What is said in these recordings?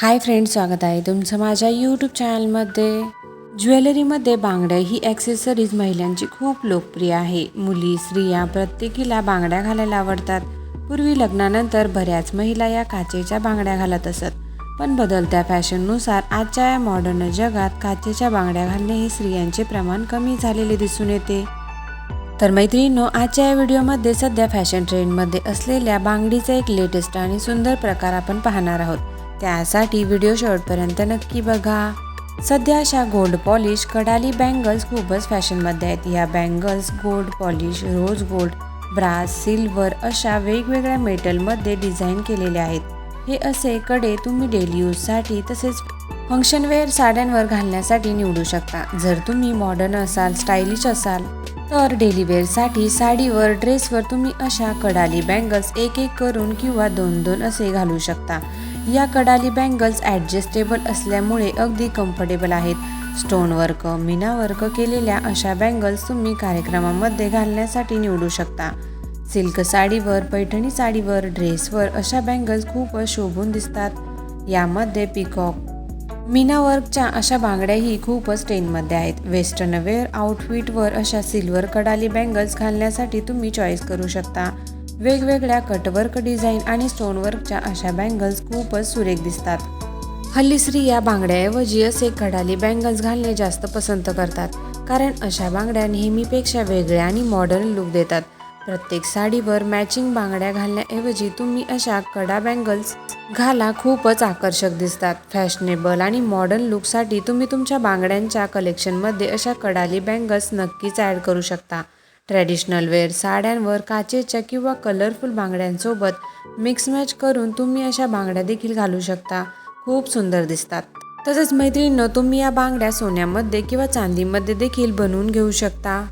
Hi friend स्वागत आहे तुमचं माझ्या यूट्यूब चॅनलमध्ये ज्वेलरीमध्ये बांगड्या ही ॲक्सेसरीज महिलांची खूप लोकप्रिय आहे. मुली स्त्रिया प्रत्येकीला बांगड्या घालायला आवडतात. पूर्वी लग्नानंतर बऱ्याच महिला या काचेच्या बांगड्या घालत असत. पण बदलत्या फॅशननुसार आजच्या या मॉडर्न जगात काचेच्या बांगड्या घालणे हे स्त्रियांचे प्रमाण कमी झालेले दिसून येते. तर मैत्रिणींनो आजच्या या व्हिडिओमध्ये सध्या फॅशन ट्रेंडमध्ये असलेल्या बांगडीचा एक लेटेस्ट आणि सुंदर प्रकार आपण पाहणार आहोत. त्यासाठी व्हिडिओ शेवटपर्यंत नक्की बघा. सध्या अशा गोल्ड पॉलिश कडाली बँगल्स खूपच फॅशनमध्ये आहेत. या bangles gold polish rose gold brass silver अशा वेगवेगळ्या मेटलमध्ये डिझाईन केलेले आहेत. हे असे कडे तुम्ही डेली यूजसाठी तसेच फंक्शनवेअर साड्यांवर घालण्यासाठी निवडू शकता. जर तुम्ही मॉडर्न असाल स्टायलिश असाल तर डेलीवेअरसाठी साडीवर ड्रेसवर तुम्ही अशा कडाली बँगल्स एक एक करून किंवा दोन दोन असे घालू शकता. या कडाली बँगल्स ॲडजस्टेबल असल्यामुळे अगदी कम्फर्टेबल आहेत. स्टोन वर्क मीना वर्क केलेल्या अशा बँगल्स तुम्ही कार्यक्रमामध्ये घालण्यासाठी निवडू शकता. सिल्क साडीवर पैठणी साडीवर ड्रेसवर अशा बँगल्स खूपच शोभून दिसतात. यामध्ये पिकॉक मीना वर्कच्या अशा बांगड्याही खूपच ट्रेनमध्ये आहेत. वेस्टर्न वेअर आउटफिटवर अशा सिल्वर कडाली बँगल्स घालण्यासाठी तुम्ही चॉईस करू शकता. वेगवेगळ्या कटवर्क डिझाईन आणि स्टोनवर्कच्या अशा बँगल्स खूपच सुरेख दिसतात. हल्ली स्त्रिया बांगड्याऐवजी असे कडाली बँगल्स घालणे जास्त पसंत करतात कारण अशा बांगड्या नेहमीपेक्षा वेगळ्या आणि मॉडर्न लुक देतात. प्रत्येक साडीवर मॅचिंग बांगड्या घालण्याऐवजी तुम्ही अशा कडा बँगल्स घाला खूपच आकर्षक दिसतात. फॅशनेबल आणि मॉडर्न लुकसाठी तुम्ही तुमच्या बांगड्यांच्या कलेक्शनमध्ये अशा कडाली बँगल्स नक्कीच ॲड करू शकता. ट्रॅडिशनल वेअर साड्यांवर काचेच्या किंवा कलरफुल बांगड्यांसोबत मिक्स मॅच करून तुम्ही अशा बांगड्या देखील घालू शकता. खूप सुंदर दिसतात. तसेच मैत्रिणीनं तुम्ही या बांगड्या सोन्यामध्ये किंवा चांदीमध्ये देखील बनवून घेऊ शकता.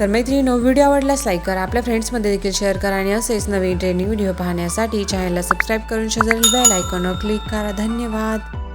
तर मैत्रिणीनो व्हिडिओ आवडल्यास लाईक करा आपल्या फ्रेंड्समध्ये देखील शेअर करा आणि असेच नवीन ट्रेनिंग व्हिडिओ पाहण्यासाठी चॅनलला सबस्क्राईब करून शेजारील बेल आयकॉनवर क्लिक करा. धन्यवाद.